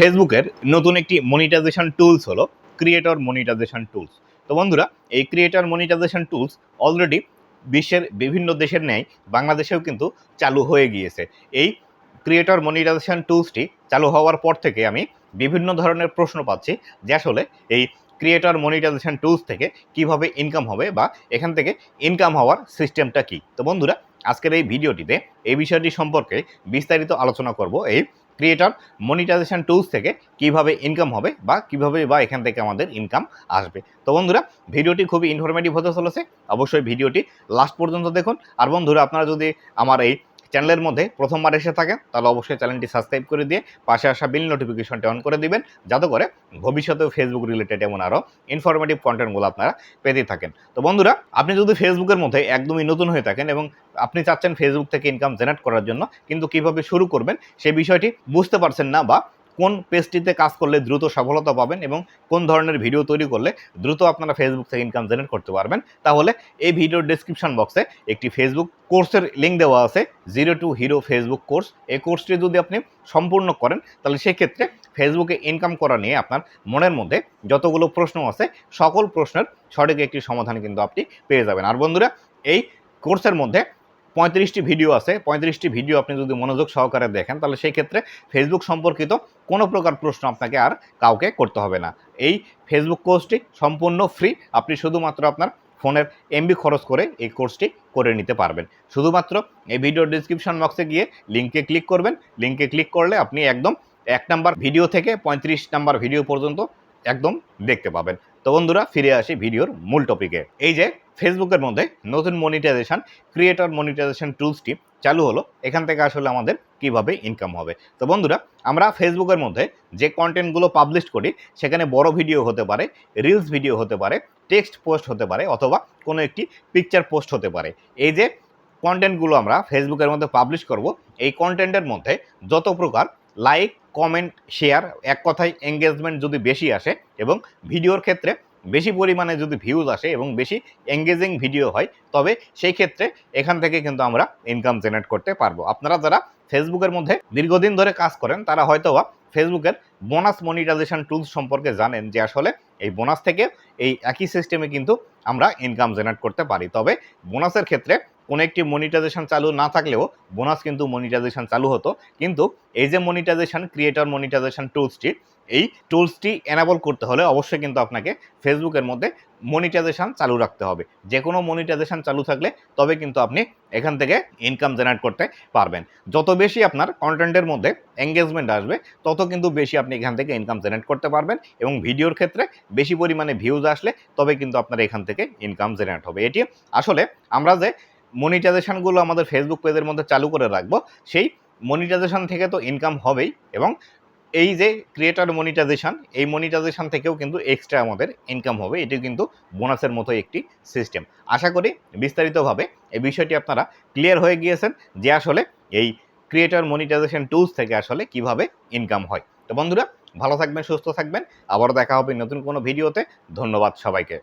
ফেসবুকের নতুন একটি মনিটাইজেশন টুলস হলো ক্রিয়েটর মনিটাইজেশন টুলস তো বন্ধুরা, এই ক্রিয়েটর মনিটাইজেশন টুলস অলরেডি বিশ্বের বিভিন্ন দেশের ন্যায় বাংলাদেশেও কিন্তু চালু হয়ে গিয়েছে। এই ক্রিয়েটর মনিটাইজেশন টুলসটি চালু হওয়ার পর থেকে আমি বিভিন্ন ধরনের প্রশ্ন পাচ্ছি যে আসলে এই ক্রিয়েটর মনিটাইজেশন টুলস থেকে কীভাবে ইনকাম হবে বা এখান থেকে ইনকাম হওয়ার সিস্টেমটা কি? তো বন্ধুরা, আজকের এই ভিডিওটিতে এই বিষয়টি সম্পর্কে বিস্তারিত আলোচনা করব। এই ক্রিয়েটর মনিটাইজেশন টুলস থেকে কীভাবে ইনকাম হবে বা কীভাবে বা এখান থেকে আমাদের ইনকাম আসবে। তো বন্ধুরা, ভিডিওটি খুবই ইনফরমেটিভ হতে চলেছে। অবশ্যই ভিডিওটি লাস্ট পর্যন্ত দেখুন। আর বন্ধুরা, আপনারা যদি আমার এই চ্যানেলের মধ্যে প্রথমবার এসে থাকেন, তাহলে অবশ্যই চ্যানেলটি সাবস্ক্রাইব করে দিয়ে পাশে আসা বিল নোটিফিকেশনটি অন করে দিবেন, যাতে করে ভবিষ্যতেও ফেসবুক রিলেটেড এমন আরও ইনফরমেটিভ কন্টেন্টগুলো আপনারা পেতেই থাকেন। তো বন্ধুরা, আপনি যদি ফেসবুকের মধ্যে একদমই নতুন হয়ে থাকেন এবং আপনি চাচ্ছেন ফেসবুক থেকে ইনকাম জেনারেট করার জন্য, কিন্তু কীভাবে শুরু করবেন সেই বিষয়টি বুঝতে পারছেন না বা কোন পেজটিতে কাজ করলে দ্রুত সফলতা পাবেন এবং কোন ধরনের ভিডিও তৈরি করলে দ্রুত আপনারা ফেসবুক থেকে ইনকাম জেনারেট করতে পারবেন, তাহলে এই ভিডিওর ডেসক্রিপশন বক্সে একটি ফেসবুক কোর্সের লিঙ্ক দেওয়া আছে zero to hero Facebook course এই কোর্সটি যদি আপনি সম্পূর্ণ করেন, তাহলে সেক্ষেত্রে ফেসবুকে ইনকাম করা নিয়ে আপনার মনের মধ্যে যতগুলো প্রশ্ন আছে, সকল প্রশ্নের সঠিক একটি সমাধান কিন্তু আপনি পেয়ে যাবেন। আর বন্ধুরা, এই কোর্সের মধ্যে পঁয়ত্রিশটি ভিডিও আছে, পঁয়ত্রিশটি ভিডিও আপনি যদি মনোযোগ সহকারে দেখেন, তাহলে সেই ক্ষেত্রে ফেসবুক সম্পর্কিত কোনো প্রকার প্রশ্ন আপনাকে আর কাউকে করতে হবে না। এই ফেসবুক কোর্সটি সম্পূর্ণ ফ্রি আপনি শুধুমাত্র আপনার ফোনের এমবি খরচ করে এই কোর্সটি করে নিতে পারবেন। শুধুমাত্র এই ভিডিওর ডিসক্রিপশন বক্সে গিয়ে লিঙ্কে ক্লিক করবেন। লিঙ্কে ক্লিক করলে আপনি একদম এক নাম্বার ভিডিও থেকে পঁয়ত্রিশ নাম্বার ভিডিও পর্যন্ত একদম দেখতে পাবেন। তো বন্ধুরা, ফিরে আসি ভিডিওর মূল টপিকে এই যে ফেসবুকের মধ্যে নতুন মনিটাইজেশন ক্রিয়েটর মনিটাইজেশন টুলসটি চালু হলো। এখান থেকে আসলে আমাদের কীভাবে ইনকাম হবে। তো বন্ধুরা, আমরা ফেসবুকের মধ্যে যে কন্টেন্টগুলো পাবলিশ করি, সেখানে বড় ভিডিও হতে পারে রিলস ভিডিও হতে পারে টেক্সট পোস্ট হতে পারে, অথবা কোনো একটি পিকচার পোস্ট হতে পারে। এই যে কন্টেন্টগুলো আমরা ফেসবুকের মধ্যে পাবলিশ করব, এই কন্টেন্টের মধ্যে যত প্রকার লাইক কমেন্ট শেয়ার এক কথায় এঙ্গেজমেন্ট যদি বেশি আসে এবং ভিডিওর ক্ষেত্রে বেশি পরিমাণে যদি ভিউজ আসে এবং বেশি এঙ্গেজিং ভিডিও হয়, তবে সেই ক্ষেত্রে এখান থেকে কিন্তু আমরা ইনকাম জেনারেট করতে পারব। আপনারা যারা ফেসবুকের মধ্যে দীর্ঘদিন ধরে কাজ করেন, তারা হয়তোবা ফেসবুকের বোনাস মনিটাইজেশন টুলস সম্পর্কে জানেন যে আসলে এই বোনাস থেকে এই একই সিস্টেমে কিন্তু আমরা ইনকাম জেনারেট করতে পারি। তবে বোনাসের ক্ষেত্রে কোনো একটি মনিটাইজেশন চালু না থাকলেও বোনাস কিন্তু মনিটাইজেশন চালু হতো। কিন্তু এই যে মনিটাইজেশন ক্রিয়েটর মনিটাইজেশন টুলসটি এই টুলসটি এনাবল করতে হলে অবশ্যই কিন্তু আপনাকে ফেসবুকের মধ্যে মনিটাইজেশন চালু রাখতে হবে। যে কোনো মনিটাইজেশন চালু থাকলে তবে কিন্তু আপনি এখান থেকে ইনকাম জেনারেট করতে পারবেন। যত বেশি আপনার কন্টেন্টের মধ্যে এঙ্গেজমেন্ট আসবে, তত কিন্তু বেশি আপনি এখান থেকে ইনকাম জেনারেট করতে পারবেন এবং ভিডিওর ক্ষেত্রে বেশি পরিমাণে ভিউজ আসলে তবে কিন্তু আপনার এখান থেকে ইনকাম জেনারেট হবে। এটি আসলে আমরা যে মনিটাইজেশনগুলো আমাদের ফেসবুক পেজের মধ্যে চালু করে রাখব। সেই মনিটাইজেশন থেকে তো ইনকাম হবেই এবং এই যে ক্রিয়েটার মনিটাইজেশন এই মনিটাইজেশন থেকেও কিন্তু এক্সট্রা আমাদের ইনকাম হবে। এটি কিন্তু বোনাসের মতো একটি সিস্টেম আশা করি বিস্তারিতভাবে এই বিষয়টি আপনারা ক্লিয়ার হয়ে গিয়েছেন যে আসলে এই ক্রিয়েটার মনিটাইজেশন টুলস থেকে আসলে কীভাবে ইনকাম হয়। তো বন্ধুরা, ভালো থাকবেন, সুস্থ থাকবেন। আবার দেখা হবে নতুন কোনো ভিডিওতে ধন্যবাদ সবাইকে।